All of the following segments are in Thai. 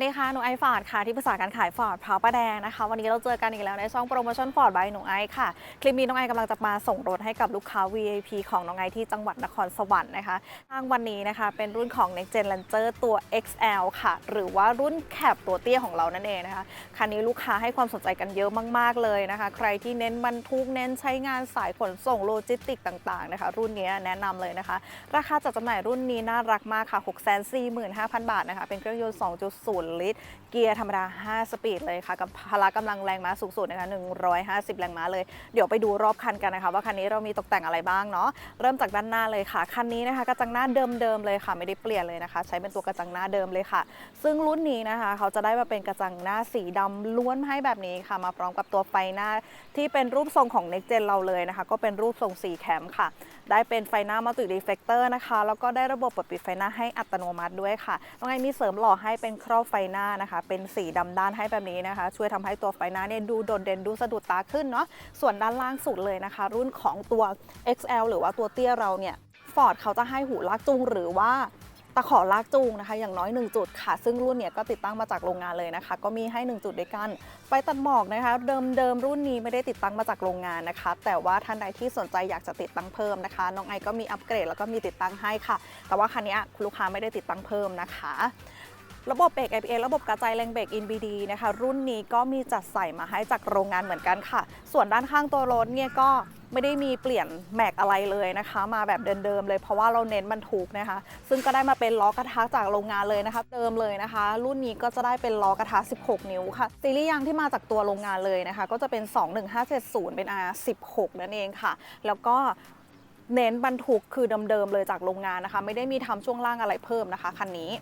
วัสดีค่ะ หนูไอฟอร์ดค่ะ ที่ปรึกษาการขายฟอร์ดพาวประแดงนะคะ วันนี้เราเจอกันอีกแล้วในช่องโปรโมชั่นฟอร์ดบายหนูไอค่ะ คลิปนี้น้องไอกำลังจะมาส่งรถให้กับลูกค้า VIP ของน้องไอที่จังหวัดนครสวรรค์นะคะทางวันนี้นะคะ เป็นรุ่นของ Next Gen Lancer ตัว XL ค่ะ หรือว่ารุ่นแคปตัวเตี้ยของเรานั่นเองนะคะ คันนี้ลูกค้าให้ความสนใจกันเยอะมากๆเลยนะคะ ใครที่เน้นบรรทุกเน้นใช้งานสายขนส่งโลจิสติกต่างๆนะคะ รุ่นนี้แนะนำเลยนะคะ ราคาจัดจำหน่ายรุ่นนี้น่ารักมากค่ะ645,000 บาทนะคะ เป็นเครื่องยนต์2.0ลิตร เกียร์ธรรมดา 5 สปีดเลยค่ะ กับพละกำลังแรงม้าสูงสุดนะคะ 150 แรงม้าเลย เดี๋ยวไปดูรอบคันกันนะคะ ว่าคันนี้เรามีตกแต่งอะไรบ้างเนาะ เริ่มจากด้านหน้าเลยค่ะ คันนี้นะคะกระจังหน้าเดิมๆเลยค่ะ ไม่ได้เปลี่ยนเลยนะคะ ใช้เป็นตัวกระจังหน้าเดิมเลยค่ะ ซึ่งรุ่นนี้นะคะ เขาจะได้มาเป็นกระจังหน้าสีดำล้วนให้แบบนี้ค่ะ มาพร้อมกับตัวไฟหน้าที่เป็นรูปทรงของ Next Gen เราเลยนะคะ ก็เป็นรูปทรงสีแคมค่ะ ได้เป็นไฟหน้ามัลติรีเฟกเตอร์นะคะ แล้วก็ได้ระบบเปิดปิดไฟหน้าให้อัตโนมัติด้วยค่ะน้องไอมีเสริมหล่อให้เป็นครอบไฟหน้านะคะ เป็นสีดำด้านให้แบบนี้นะคะ ช่วยทำให้ตัวไฟหน้าเนี่ยดูโดดเด่นดูสะดุดตาขึ้นเนาะส่วนด้านล่างสุดเลยนะคะ รุ่นของตัว XL หรือว่าตัวเตี้ยเราเนี่ยฟอร์ดเขาจะให้หูลากจูงหรือว่าตะขอลากจูงนะคะ อย่างน้อย 1 จุดค่ะ ซึ่งรุ่นเนี่ยก็ติดตั้งมาจากโรงงานเลยนะคะ ก็มีให้ 1 จุดด้วยกันไฟตัดหมอกนะคะ เดิมเดิมรุ่นนี้ไม่ได้ติดตั้งมาจากโรงงานนะคะ แต่ว่าท่านใดที่สนใจอยากจะติดตั้งเพิ่มนะคะ น้องไอก็มีอัปเกรดแล้วก็มีติดตั้งให้ค่ะ แต่ว่าคันนี้คุณลูกค้าไม่ได้ติดตั้งเพิ่มนะคะ ระบบเบรก ABS ระบบกระจายแรงเบรก INBD นะคะ รุ่นนี้ก็มีจัดใส่มาให้จากโรงงานเหมือนกันค่ะ ส่วนด้านข้างตัวรถเนี่ยก็ไม่ได้มีเปลี่ยนแม็กอะไรเลยนะคะ มาแบบเดิมๆเลยเพราะว่าเราเน้นบรรทุกนะคะ ซึ่งก็ได้มาเป็นล้อกระทะจากโรงงานเลยนะคะ เดิมเลยนะคะ รุ่นนี้ก็จะได้เป็นล้อกระทะ 16 นิ้วค่ะซีรีส์ยางที่มาจากตัวโรงงานเลยนะคะ ก็จะเป็น 21570 เป็น R16 นั่นเองค่ะ แล้วก็เน้นบรรทุกคือเดิมๆเลยจากโรงงานนะคะ ไม่ได้มีทำช่วงล่างอะไรเพิ่มนะคะคันนี้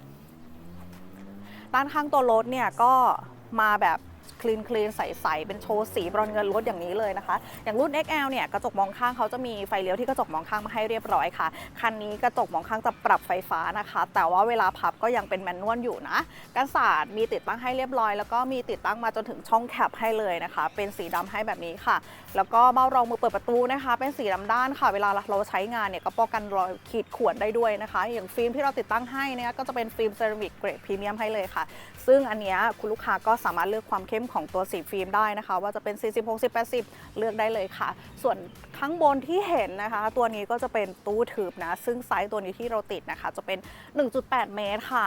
ด้านข้างตัวรถเนี่ยก็มาแบบ คลีนคลีนใสๆเป็นโชว์สีบรอนเงินรถอย่างนี้เลยนะคะ อย่างรุ่น XL เนี่ยกระจกมองข้างเขาจะมีไฟเลี้ยวที่กระจกมองข้างมาให้เรียบร้อยค่ะ คันนี้กระจกมองข้างจะปรับไฟฟ้านะคะ แต่ว่าเวลาพับก็ยังเป็นแมนนวลอยู่นะกันศาสตร์มีติดตั้งให้เรียบร้อย แล้วก็มีติดตั้งมาจนถึงช่องแคปให้เลยนะคะ เป็นสีดำให้แบบนี้ค่ะ แล้วก็เบ้ารองมือเปิดประตูนะคะ เป็นสีดำด้านค่ะ เวลาเราใช้งานเนี่ยก็ป้องกันรอยขีดข่วนได้ด้วยนะคะ อย่างฟิล์มที่เราติดตั้งให้เนี่ยก็จะเป็นฟิล์มเซรามิกเกรดพรีเมียมให้เลยค่ะ ซึ่งอันนี้คุณลูกค้าก็สามารถเลือกความเข้มของตัวสีฟิล์มได้นะคะ ว่าจะเป็น 40 60 80 เลือกได้เลยค่ะ ส่วนข้างบนที่เห็นนะคะ ตัวนี้ก็จะเป็นตู้ถืบนะ ซึ่งไซส์ตัวนี้ที่เราติดนะคะ จะเป็น 1.8 เมตรค่ะ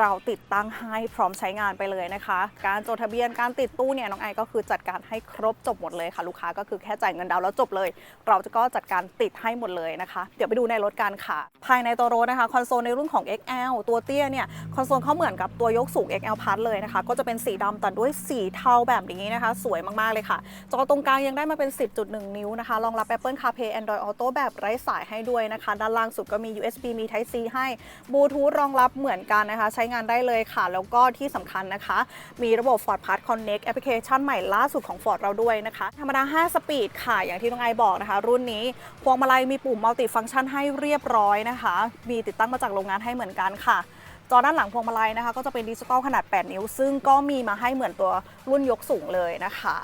เราติดตั้งให้พร้อมใช้งานไปเลยนะคะ การจดทะเบียนการติดตู้เนี่ยน้องไอก็คือจัดการให้ครบจบหมดเลยค่ะ ลูกค้าก็คือแค่จ่ายเงินดาวน์แล้วจบเลย เราจะก็จัดการติดให้หมดเลยนะคะ เดี๋ยวไปดูในรถกันค่ะ ภายในตัวรถนะคะ คอนโซลในรุ่นของ XL ตัวเตี้ยเนี่ยคอนโซลเขาเหมือนกับตัวยกสูง XL Plus เลยนะคะ ก็จะเป็นสีดำแต่ด้วยสีเทาแบบนี้นะคะ สวยมากๆเลยค่ะจอตรงกลางยังได้มาเป็น 10.1 นิ้วนะคะรองรับ Apple CarPlay Android Auto แบบไร้สายให้ด้วยนะคะ ด้านล่างสุดก็มี USB มี Type C ให้บลูทูธรองรับเหมือนกันนะคะใช้งานได้เลยค่ะ แล้วก็ที่สำคัญนะคะ มีระบบ Ford Pass Connect แอปพลิเคชันใหม่ล่าสุดของ Ford เราด้วยนะคะ ธรรมดา 5 สปีดค่ะ อย่างที่น้องไอบอกนะคะ รุ่นนี้ พวงมาลัยมีปุ่มมัลติฟังก์ชันให้เรียบร้อยนะคะ มีติดตั้งมาจากโรงงานให้เหมือนกันค่ะจอด้านหลังพวงมาลัยนะคะ ก็จะเป็นดิจิตอลขนาด 8 นิ้ว ซึ่งก็มีมาให้เหมือนตัวรุ่นยกสูงเลยนะคะ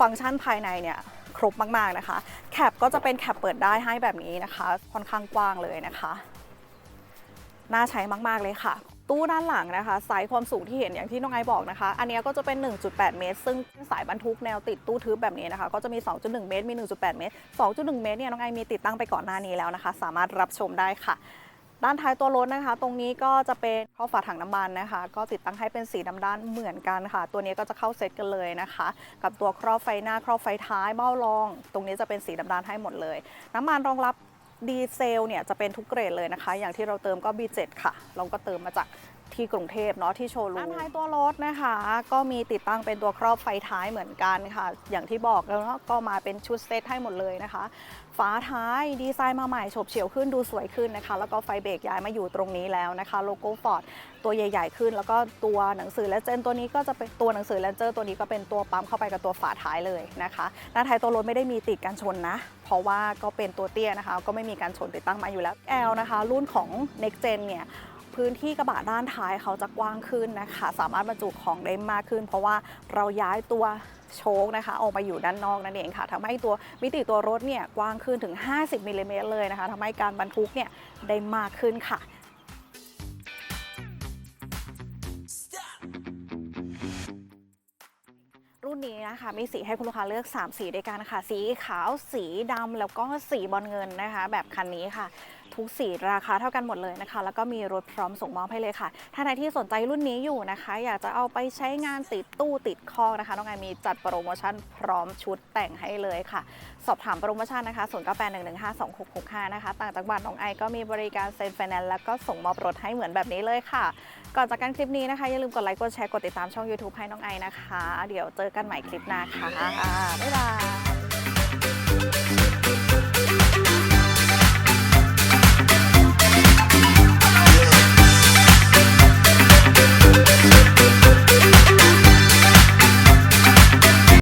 ฟังก์ชันภายในเนี่ยครบมาก ๆ นะคะ แคปก็จะเป็นแคปเปิดได้ให้แบบนี้นะคะ ค่อนข้างกว้างเลยนะคะ น่าใช้มาก ๆ เลยค่ะ ตู้ด้านหลังนะคะไซส์ความสูงที่เห็นอย่างที่น้องไอบอกนะคะ อันนี้ก็จะเป็น 1.8 เมตร ซึ่งสายบรรทุกแนวติดตู้ทึบแบบนี้นะคะ ก็จะมี 2.1 เมตร มี 1.8 เมตร 2.1 เมตรเนี่ยน้องไอมีติดตั้งไปก่อนหน้านี้แล้วนะคะ สามารถรับชมได้ค่ะด้านท้ายตัวรถนะคะ ตรงนี้ก็จะเป็นข้อฝาถังน้ำมันนะคะ ก็ติดตั้งให้เป็นสีดำด้านเหมือนกันค่ะ ตัวนี้ก็จะเข้าเซตกันเลยนะคะ กับตัวครอบไฟหน้าครอบไฟท้ายเบ้ารอง ตรงนี้จะเป็นสีดำด้านให้หมดเลย น้ำมันรองรับ ดีเซลเนี่ยจะเป็นทุกเกรดเลยนะคะ อย่างที่เราเติมก็ B7 ค่ะ เราก็เติมมาจาก ที่กรุงเทพเนาะที่โชว์รูมด้านท้ายตัวรถนะคะ ก็มีติดตั้งเป็นตัวครอบไฟท้ายเหมือนกันค่ะ อย่างที่บอกแล้วก็มาเป็นชุดเซตให้หมดเลยนะคะ ฝาท้ายดีไซน์มาใหม่ฉบเฉี่ยวขึ้นดูสวยขึ้นนะคะ แล้วก็ไฟเบรกย้ายมาอยู่ตรงนี้แล้วนะคะ โลโก้ฟอร์ดตัวใหญ่ ๆ ขึ้น แล้วก็ตัวหนังสือและเจนตัวนี้ก็จะเป็นตัวหนังสือแลนเจอร์ตัวนี้ก็เป็นตัวปั๊มเข้าไปกับตัวฝาท้ายเลยนะคะด้าท้ายตัวรถไม่ได้มีติดกันชนนะ เพราะว่าก็เป็นตัวเตี้ยนะคะ ก็ไม่มีการชนติดตั้งมาอยู่แล้ว L นะคะ รุ่นของ Next Gen เนี่ย พื้นที่กระบะด้านท้ายเขาจะกว้างขึ้นนะคะ สามารถบรรจุของได้มากขึ้น เพราะว่าเราย้ายตัวโชคนะคะออกมาอยู่ด้านนอกนั่นเองค่ะทำให้ตัวมิติตัวรถเนี่ยกว้างขึ้นถึง 50มิลลิเมตรเลยนะคะทำให้การบรรทุกเนี่ยได้มากขึ้นค่ะรุ่นนี้นะคะมีสีให้คุณลูกค้าเลือก 3 สีด้วยกันค่ะ สีขาวสีดำแล้วก็สีบอลเงินนะคะ แบบคันนี้ค่ะ ทุกสีราคาเท่ากันหมดเลยนะคะ แล้วก็มีรถพร้อมส่งมอบให้เลยค่ะ ถ้าใครที่สนใจรุ่นนี้อยู่นะคะ อยากจะเอาไปใช้งานติดตู้ติดคอกนะคะน้องไอมีจัดโปรโมชั่นพร้อมชุดแต่งให้เลยค่ะ สอบถามโปรโมชั่นนะคะ0 9 8 1 1 5 2 6 6 5นะคะต่างจังหวัดน้องไอก็มีบริการเซ็นไฟแนนซ์แล้วก็ส่งมอบรถให้เหมือนแบบนี้เลยค่ะ ก่อนจากการคลิปนี้นะคะอย่าลืมกดไลค์กดแชร์กดติดตามช่อง YouTube ให้น้องไอนะคะ เดี๋ยวเจอกันใหม่คลิปหน้าค่ะบ๊ายบาย